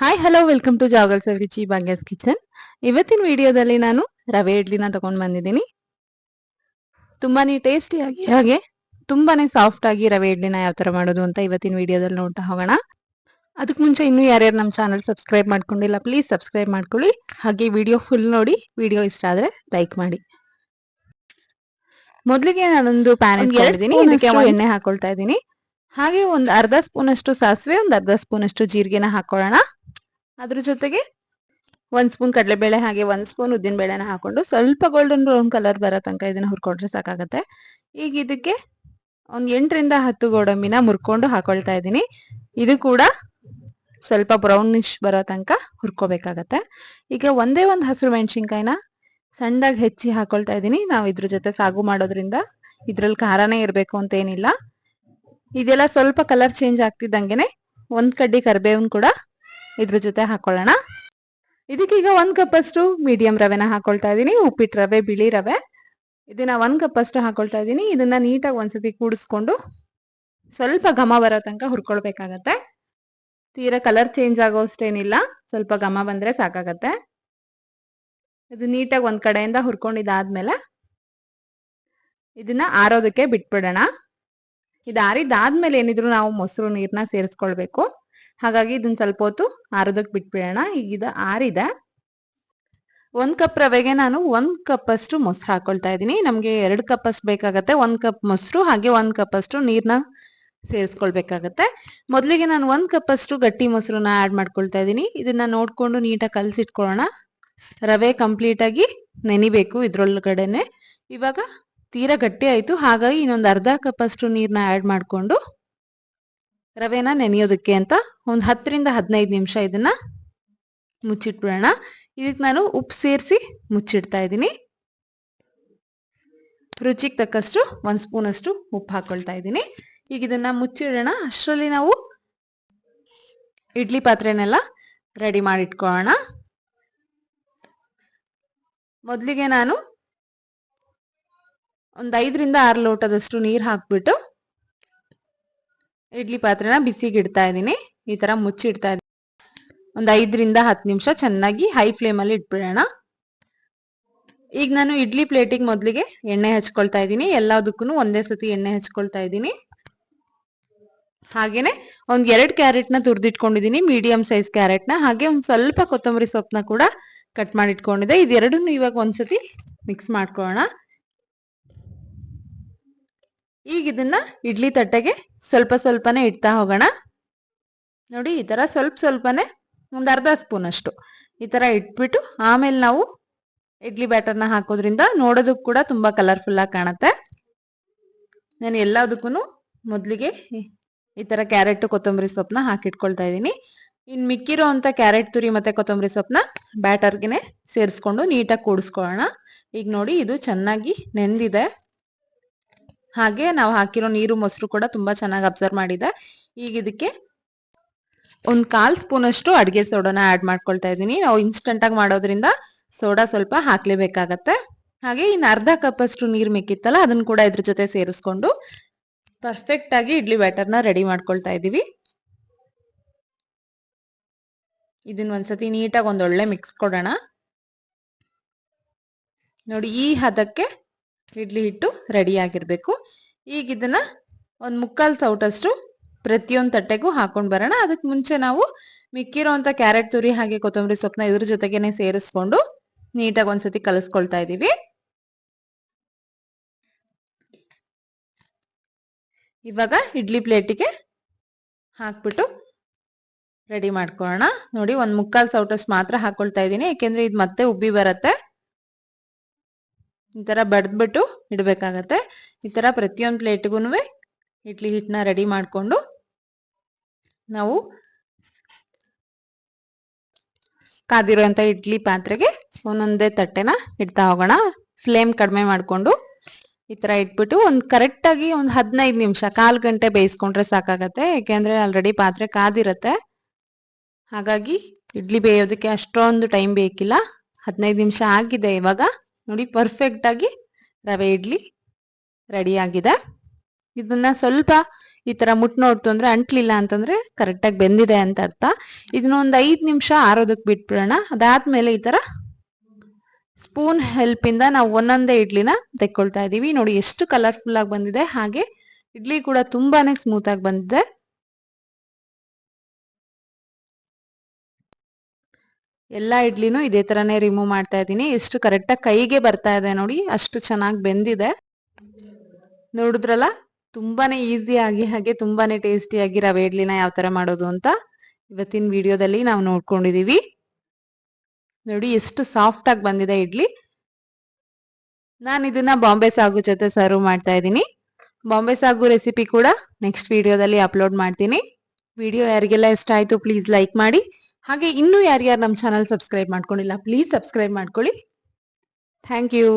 Hi hello welcome to ಜಾಗಲ್ಸ್ Ruchi ಭಾಗ್ಯಸ್ kitchen ಇವತ್ತಿನ ವಿಡಿಯೋದಲ್ಲಿ ನಾನು ರವೆ ಇಡ್ಲಿನ ತಗೊಂಡ್ ಬಂದಿದ್ದೀನಿ. ತುಂಬಾನೇ ಟೇಸ್ಟಿಯಾಗಿ ಹಾಗೆ ತುಂಬಾನೇ ಸಾಫ್ಟ್ ಆಗಿ ರವೆ ಇಡ್ಲಿನ ಯಾವ ತರ ಮಾಡೋದು ಅಂತ ಇವತ್ತಿನ ವಿಡಿಯೋದಲ್ಲಿ ನೋಡ್ತಾ ಹೋಗೋಣ. ಅದಕ್ಕೆ ಮುಂಚೆ ಇನ್ನೂ ಯಾರ್ಯಾರು ನಮ್ಮ ಚಾನಲ್ ಸಬ್ಸ್ಕ್ರೈಬ್ ಮಾಡ್ಕೊಂಡಿಲ್ಲ ಪ್ಲೀಸ್ ಸಬ್ಸ್ಕ್ರೈಬ್ ಮಾಡ್ಕೊಳ್ಳಿ. ಹಾಗೆ ವಿಡಿಯೋ ಫುಲ್ ನೋಡಿ ವಿಡಿಯೋ ಇಷ್ಟ ಆದ್ರೆ ಲೈಕ್ ಮಾಡಿ. ಮೊದಲಿಗೆ ನಾನೊಂದು ಪ್ಯಾನ್ ಇಟ್ಕೊಂಡಿದ್ದೀನಿ ಇದಕ್ಕೆ ಎಣ್ಣೆ ಹಾಕೊಳ್ತಾ ಇದ್ದೀನಿ. ಹಾಗೆ ಒಂದು ಅರ್ಧ ಸ್ಪೂನ್ ಅಷ್ಟು ಸಾಸಿವೆ ಒಂದು ಅರ್ಧ ಸ್ಪೂನ್ ಅಷ್ಟು ಜೀರಿಗೆನ ಹಾಕೊಳ್ಳೋಣ. ಅದ್ರ ಜೊತೆಗೆ ಒಂದ್ ಸ್ಪೂನ್ ಕಡಲೆಬೇಳೆ ಹಾಗೆ ಒಂದ್ ಸ್ಪೂನ್ ಉದ್ದಿನ ಬೇಳೆನ ಹಾಕೊಂಡು ಸ್ವಲ್ಪ ಗೋಲ್ಡನ್ ಬ್ರೌನ್ ಕಲರ್ ಬರೋ ತನಕ ಇದನ್ನ ಹುರ್ಕೊಂಡ್ರೆ ಸಾಕಾಗತ್ತೆ. ಈಗ ಇದಕ್ಕೆ ಒಂದ್ ಎಂಟರಿಂದ ಹತ್ತು ಗೋಡಂಬಿನ ಮುರ್ಕೊಂಡು ಹಾಕೊಳ್ತಾ ಇದ್ದೀನಿ. ಇದು ಕೂಡ ಸ್ವಲ್ಪ ಬ್ರೌನಿಶ್ ಬರೋ ತನಕ ಹುರ್ಕೋಬೇಕಾಗತ್ತೆ. ಈಗ ಒಂದೇ ಒಂದು ಹಸಿರು ಮೆಣಸಿನ್ಕಾಯಿನ ಸಣ್ಣದಾಗಿ ಹೆಚ್ಚಿ ಹಾಕೊಳ್ತಾ ಇದ್ದೀನಿ. ನಾವು ಇದ್ರ ಜೊತೆ ಸಾಗು ಮಾಡೋದ್ರಿಂದ ಇದ್ರಲ್ಲಿ ಖಾರನೇ ಇರಬೇಕು ಅಂತ ಏನಿಲ್ಲ. ಇದೆಲ್ಲ ಸ್ವಲ್ಪ ಕಲರ್ ಚೇಂಜ್ ಆಗ್ತಿದ್ದಂಗೆನೆ ಒಂದ್ ಕಡ್ಡಿ ಕರಿಬೇವನ್ ಕೂಡ ಇದ್ರ ಜೊತೆ ಹಾಕೊಳ್ಳೋಣ. ಇದಕ್ಕೀಗ ಒಂದ್ ಕಪ್ ಅಷ್ಟು ಮೀಡಿಯಂ ರವೆನ ಹಾಕೊಳ್ತಾ ಇದ್ದೀನಿ, ಉಪ್ಪಿಟ್ಟು ರವೆ, ಬಿಳಿ ರವೆ. ಇದನ್ನ ಒಂದ್ ಕಪ್ ಅಷ್ಟು ಹಾಕೊಳ್ತಾ ಇದ್ದೀನಿ, ಇದನ್ನ ನೀಟಾಗಿ ಒಂದ್ಸತಿ ಕೂಡಿಸ್ಕೊಂಡು ಸ್ವಲ್ಪ ಘಮ ಬರೋ ತನಕ ಹುರ್ಕೊಳ್ಬೇಕಾಗತ್ತೆ. ತೀರಾ ಕಲರ್ ಚೇಂಜ್ ಆಗೋಷ್ಟೇನಿಲ್ಲ ಸ್ವಲ್ಪ ಘಮ ಬಂದ್ರೆ ಸಾಕಾಗತ್ತೆ. ಇದು ನೀಟಾಗಿ ಒಂದ್ ಕಡೆಯಿಂದ ಹುರ್ಕೊಂಡಿದ್ದಾದ್ಮೇಲೆ ಇದನ್ನ ಆರೋದಕ್ಕೆ ಬಿಟ್ಬಿಡೋಣ. ಇದು ಆರಿದಾದ್ಮೇಲೆ ಏನಿದ್ರು ನಾವು ಮೊಸರು ನೀರ್ನ ಸೇರಿಸ್ಕೊಳ್ಬೇಕು. ಹಾಗಾಗಿ ಇದನ್ನ ಸ್ವಲ್ಪ ಹೊತ್ತು ಆರೋದಕ್ಕೆ ಬಿಟ್ಬಿಡೋಣ. ಈಗ ಇದು ಆರಿದೆ. ಒಂದು ಕಪ್ ರವೆಗೆ ನಾನು ಒಂದು ಕಪ್ ಅಷ್ಟು ಮೊಸರು ಹಾಕೊಳ್ತಾ ಇದ್ದೀನಿ. ನಮಗೆ ಎರಡು ಕಪ್ ಅಷ್ಟು ಬೇಕಾಗತ್ತೆ. ಒಂದು ಕಪ್ ಮೊಸರು, ಹಾಗೆ ಒಂದು ಕಪ್ ಅಷ್ಟು ನೀರ್ನ ಸೇರಿಸ್ಕೊಳ್ಬೇಕಾಗತ್ತೆ. ಮೊದಲಿಗೆ ನಾನು ಒಂದು ಕಪ್ ಅಷ್ಟು ಗಟ್ಟಿ ಮೊಸರನ್ನ ಆಡ್ ಮಾಡ್ಕೊಳ್ತಾ ಇದ್ದೀನಿ. ಇದನ್ನ ನೋಡ್ಕೊಂಡು ನೀಟಾಗಿ ಕಲಸಿಟ್ಕೊಳ್ಳೋಣ. ರವೆ ಕಂಪ್ಲೀಟ್ ಆಗಿ ನೆನಿಬೇಕು ಇದ್ರೊಳಗಡೆನೆ. ಇವಾಗ ತೀರಾ ಗಟ್ಟಿ ಆಯ್ತು. ಹಾಗಾಗಿ ಇನ್ನೊಂದು ಅರ್ಧ ಕಪ್ ಅಷ್ಟು ನೀರನ್ನ ಆ್ಯಡ್ ಮಾಡ್ಕೊಂಡು ರವೆನ ನೆನೆಯೋದಕ್ಕೆ ಅಂತ ಒಂದು ಹತ್ತರಿಂದ ಹದಿನೈದು ನಿಮಿಷ ಇದನ್ನ ಮುಚ್ಚಿಟ್ಬಿಡೋಣ. ಇದಕ್ಕೆ ನಾನು ಉಪ್ಪು ಸೇರಿಸಿ ಮುಚ್ಚಿಡ್ತಾ ಇದ್ದೀನಿ. ರುಚಿಗೆ ತಕ್ಕಷ್ಟು ಒಂದು ಸ್ಪೂನ್ ಅಷ್ಟು ಉಪ್ಪು ಹಾಕ್ಕೊಳ್ತಾ ಇದ್ದೀನಿ. ಈಗ ಇದನ್ನ ಮುಚ್ಚಿಡೋಣ. ಅಷ್ಟರಲ್ಲಿ ನಾವು ಇಡ್ಲಿ ಪಾತ್ರೆನೆಲ್ಲ ರೆಡಿ ಮಾಡಿಟ್ಕೊಳ್ಳೋಣ. ಮೊದಲಿಗೆ ನಾನು ಒಂದು ಐದರಿಂದ ಆರು ಲೋಟದಷ್ಟು ನೀರು ಹಾಕ್ಬಿಟ್ಟು ಇಡ್ಲಿ ಪಾತ್ರೆನ ಬಿಸಿಗೆ ಇಡ್ತಾ ಇದ್ದೀನಿ. ಈ ತರ ಮುಚ್ಚಿಡ್ತಾ ಇದ್ದೀನಿ ಒಂದು ಐದರಿಂದ ಹತ್ತು ನಿಮಿಷ ಚೆನ್ನಾಗಿ ಹೈ ಫ್ಲೇಮಲ್ಲಿ ಇಟ್ಬಿಡೋಣ. ಈಗ ನಾನು ಇಡ್ಲಿ ಪ್ಲೇಟಿಗೆ ಮೊದಲಿಗೆ ಎಣ್ಣೆ ಹಚ್ಕೊಳ್ತಾ ಇದ್ದೀನಿ. ಎಲ್ಲದಕ್ಕೂ ಒಂದೇ ಸತಿ ಎಣ್ಣೆ ಹಚ್ಕೊಳ್ತಾ ಇದ್ದೀನಿ. ಹಾಗೇನೆ ಒಂದ್ ಎರಡು ಕ್ಯಾರೆಟ್ನ ತುರ್ದಿಟ್ಕೊಂಡಿದೀನಿ ಮೀಡಿಯಂ ಸೈಜ್ ಕ್ಯಾರೆಟ್ನ ಹಾಗೆ ಒಂದು ಸ್ವಲ್ಪ ಕೊತ್ತಂಬರಿ ಸೊಪ್ಪನ್ನ ಕೂಡ ಕಟ್ ಮಾಡಿಟ್ಕೊಂಡಿದ್ದೆ. ಇಟ್ಕೊಂಡಿದೆ ಇದೆರಡನ್ನು ಇವಾಗ ಒಂದ್ಸತಿ ಮಿಕ್ಸ್ ಮಾಡ್ಕೊಳ್ಳೋಣ. ಈಗ ಇದನ್ನ ಇಡ್ಲಿ ತಟ್ಟೆಗೆ ಸ್ವಲ್ಪ ಸ್ವಲ್ಪನೇ ಇಡ್ತಾ ಹೋಗೋಣ. ನೋಡಿ, ಈ ತರ ಸ್ವಲ್ಪ ಸ್ವಲ್ಪನೇ, ಒಂದು ಅರ್ಧ ಸ್ಪೂನ್ ಅಷ್ಟು ಈ ತರ ಇಟ್ಬಿಟ್ಟು ಆಮೇಲೆ ನಾವು ಇಡ್ಲಿ ಬ್ಯಾಟರ್ನ ಹಾಕೋದ್ರಿಂದ ನೋಡೋದಕ್ಕೂ ಕೂಡ ತುಂಬಾ ಕಲರ್ಫುಲ್ ಆಗಿ ಕಾಣುತ್ತೆ. ನಾನು ಎಲ್ಲದಕ್ಕೂ ಮೊದಲಿಗೆ ಈ ತರ ಕ್ಯಾರೆಟ್ ಕೊತ್ತಂಬರಿ ಸೊಪ್ಪನ್ನ ಹಾಕಿಟ್ಕೊಳ್ತಾ ಇದ್ದೀನಿ. ಇನ್ನು ಮಿಕ್ಕಿರೋ ಅಂತ ಕ್ಯಾರೆಟ್ ತುರಿ ಮತ್ತೆ ಕೊತ್ತಂಬರಿ ಸೊಪ್ಪನ್ನ ಬ್ಯಾಟರ್ಗೆ ಸೇರಿಸ್ಕೊಂಡು ನೀಟಾಗಿ ಕೂಡಿಸ್ಕೊಳ್ಳೋಣ. ಈಗ ನೋಡಿ, ಇದು ಚೆನ್ನಾಗಿ ನೆಂದಿದೆ. ಹಾಗೆ ನಾವು ಹಾಕಿರೋ ನೀರು ಮೊಸರು ಕೂಡ ತುಂಬಾ ಚೆನ್ನಾಗಿ ಅಬ್ಸರ್ವ್ ಮಾಡಿದೆ. ಈಗ ಇದಕ್ಕೆ ಒಂದು ಕಾಲ್ ಸ್ಪೂನ್ ಅಷ್ಟು ಅಡಿಗೆ ಸೋಡಾನ ಆಡ್ ಮಾಡ್ಕೊಳ್ತಾ ಇದ್ದೀನಿ. ನಾವು ಇನ್ಸ್ಟಂಟ್ ಆಗಿ ಮಾಡೋದ್ರಿಂದ ಸೋಡಾ ಸ್ವಲ್ಪ ಹಾಕ್ಲೇಬೇಕಾಗತ್ತೆ. ಹಾಗೆ ಇನ್ನು ಅರ್ಧ ಕಪ್ ಅಷ್ಟು ನೀರು ಮಿಕ್ಕಿತ್ತಲ್ಲ ಅದನ್ನ ಕೂಡ ಇದ್ರ ಜೊತೆ ಸೇರಿಸ್ಕೊಂಡು ಪರ್ಫೆಕ್ಟ್ ಆಗಿ ಇಡ್ಲಿ ಬ್ಯಾಟರ್ನ ರೆಡಿ ಮಾಡ್ಕೊಳ್ತಾ ಇದೀವಿ ಇದನ್ನ ಒಂದ್ಸತಿ ನೀಟಾಗಿ ಒಂದೊಳ್ಳೆ ಮಿಕ್ಸ್ ಕೊಡೋಣ. ನೋಡಿ ಈ ಹದಕ್ಕೆ ಇಡ್ಲಿ ಹಿಟ್ಟು ರೆಡಿ ಆಗಿರ್ಬೇಕು. ಈಗ ಇದನ್ನ ಒಂದು ಮುಕ್ಕಾಲು ಸೌಟಷ್ಟು ಪ್ರತಿಯೊಂದು ತಟ್ಟೆಗೂ ಹಾಕೊಂಡು ಬರೋಣ. ಅದಕ್ಕೆ ಮುಂಚೆ ನಾವು ಮಿಕ್ಕಿರೋಂಥ ಕ್ಯಾರೆಟ್ ತುರಿ ಹಾಗೆ ಕೊತ್ತಂಬರಿ ಸೊಪ್ಪನ್ನ ಇದ್ರ ಜೊತೆಗೇನೆ ಸೇರಿಸ್ಕೊಂಡು ನೀಟಾಗಿ ಒಂದ್ಸತಿ ಕಲಿಸ್ಕೊಳ್ತಾ ಇದೀವಿ. ಇವಾಗ ಇಡ್ಲಿ ಪ್ಲೇಟಿಗೆ ಹಾಕ್ಬಿಟ್ಟು ರೆಡಿ ಮಾಡ್ಕೊಳ್ಳೋಣ ನೋಡಿ ಒಂದು ಮುಕ್ಕಾಲು ಸೌಟಸ್ ಮಾತ್ರ ಹಾಕೊಳ್ತಾ ಇದ್ದೀನಿ ಯಾಕೆಂದ್ರೆ ಇದು ಮತ್ತೆ ಉಬ್ಬಿ ಬರತ್ತೆ. ಈ ತರ ಬಡ್ದ್ಬಿಟ್ಟು ಇಡಬೇಕಾಗತ್ತೆ. ಈ ತರ ಪ್ರತಿಯೊಂದು ಪ್ಲೇಟ್ಗೂ ಇಡ್ಲಿ ಹಿಟ್ಟನ್ನ ರೆಡಿ ಮಾಡಿಕೊಂಡು ನಾವು ಕಾದಿರುವಂತ ಇಡ್ಲಿ ಪಾತ್ರೆಗೆ ಒಂದೊಂದೇ ತಟ್ಟೆನ ಇಡ್ತಾ ಹೋಗೋಣ. ಫ್ಲೇಮ್ ಕಡಿಮೆ ಮಾಡಿಕೊಂಡು ಈ ತರ ಇಟ್ಬಿಟ್ಟು ಒಂದು ಕರೆಕ್ಟಾಗಿ ಒಂದು ಹದಿನೈದು ನಿಮಿಷ, ಕಾಲು ಗಂಟೆ ಬೇಯಿಸ್ಕೊಂಡ್ರೆ ಸಾಕಾಗತ್ತೆ. ಯಾಕೆಂದ್ರೆ ಆಲ್ರೆಡಿ ಪಾತ್ರೆ ಕಾದಿರತ್ತೆ. ಹಾಗಾಗಿ ಇಡ್ಲಿ ಬೇಯೋದಕ್ಕೆ ಅಷ್ಟೊಂದು ಟೈಮ್ ಬೇಕಿಲ್ಲ. ಹದಿನೈದು ನಿಮಿಷ ಆಗಿದೆ ಇವಾಗ. ನೋಡಿ ಪರ್ಫೆಕ್ಟ್ ಆಗಿ ರವೆ ಇಡ್ಲಿ ರೆಡಿ ಆಗಿದೆ. ಇದನ್ನ ಸ್ವಲ್ಪ ಈ ತರ ಮುಟ್ ನೋಡ್ತು ಅಂದ್ರೆ ಅಂಟ್ಲಿಲ್ಲ ಅಂತಂದ್ರೆ ಕರೆಕ್ಟ್ ಆಗಿ ಬೆಂದಿದೆ ಅಂತ ಅರ್ಥ. ಇದನ್ನ ಒಂದ್ ಐದ್ ನಿಮಿಷ ಆರೋದಕ್ ಬಿಟ್ಬಿಡೋಣ. ಅದಾದ್ಮೇಲೆ ಈ ತರ ಸ್ಪೂನ್ ಹೆಲ್ಪ್ ಇಂದ ನಾವು ಒಂದೊಂದೇ ಇಡ್ಲಿನ ತೆಕ್ಕೊಳ್ತಾ ಇದೀವಿ. ನೋಡಿ, ಎಷ್ಟು ಕಲರ್ಫುಲ್ ಆಗಿ ಬಂದಿದೆ. ಹಾಗೆ ಇಡ್ಲಿ ಕೂಡ ತುಂಬಾನೇ ಸ್ಮೂತ್ ಬಂದಿದೆ. ಎಲ್ಲಾ ಇಡ್ಲಿನೂ ಇದೇ ತರನೇ ರಿಮೂವ್ ಮಾಡ್ತಾ ಇದ್ದೀನಿ. ಎಷ್ಟು ಕರೆಕ್ಟಾಗಿ ಕೈಗೆ ಬರ್ತಾ ಇದೆ ನೋಡಿ, ಅಷ್ಟು ಚೆನ್ನಾಗಿ ಬೆಂದಿದೆ. ನೋಡಿದ್ರಲ್ಲ, ತುಂಬಾನೇ ಈಸಿ ಆಗಿ ಹಾಗೆ ತುಂಬಾನೇ ಟೇಸ್ಟಿಯಾಗಿ ರವೆ ಇಡ್ಲಿನ ಯಾವ ತರ ಮಾಡೋದು ಅಂತ ಇವತ್ತಿನ ವಿಡಿಯೋದಲ್ಲಿ ನಾವು ನೋಡ್ಕೊಂಡಿದೀವಿ. ನೋಡಿ, ಎಷ್ಟು ಸಾಫ್ಟ್ ಆಗಿ ಬಂದಿದೆ ಇಡ್ಲಿ. ನಾನು ಇದನ್ನ ಬಾಂಬೆ ಸಾಗು ಜೊತೆ ಸರ್ವ್ ಮಾಡ್ತಾ ಇದ್ದೀನಿ. ಬಾಂಬೆ ಸಾಗು ರೆಸಿಪಿ ಕೂಡ ನೆಕ್ಸ್ಟ್ ವಿಡಿಯೋದಲ್ಲಿ ಅಪ್ಲೋಡ್ ಮಾಡ್ತೀನಿ. ವಿಡಿಯೋ ಯಾರಿಗೆಲ್ಲ ಇಷ್ಟ ಆಯ್ತು ಪ್ಲೀಸ್ ಲೈಕ್ ಮಾಡಿ. ಹಾಗೆ ಇನ್ನೂ ಯಾರ್ಯಾರು ನಮ್ಮ ಚಾನಲ್ ಸಬ್ಸ್ಕ್ರೈಬ್ ಮಾಡ್ಕೊಂಡಿಲ್ಲ ಪ್ಲೀಸ್ ಸಬ್ಸ್ಕ್ರೈಬ್ ಮಾಡ್ಕೊಳ್ಳಿ. Thank you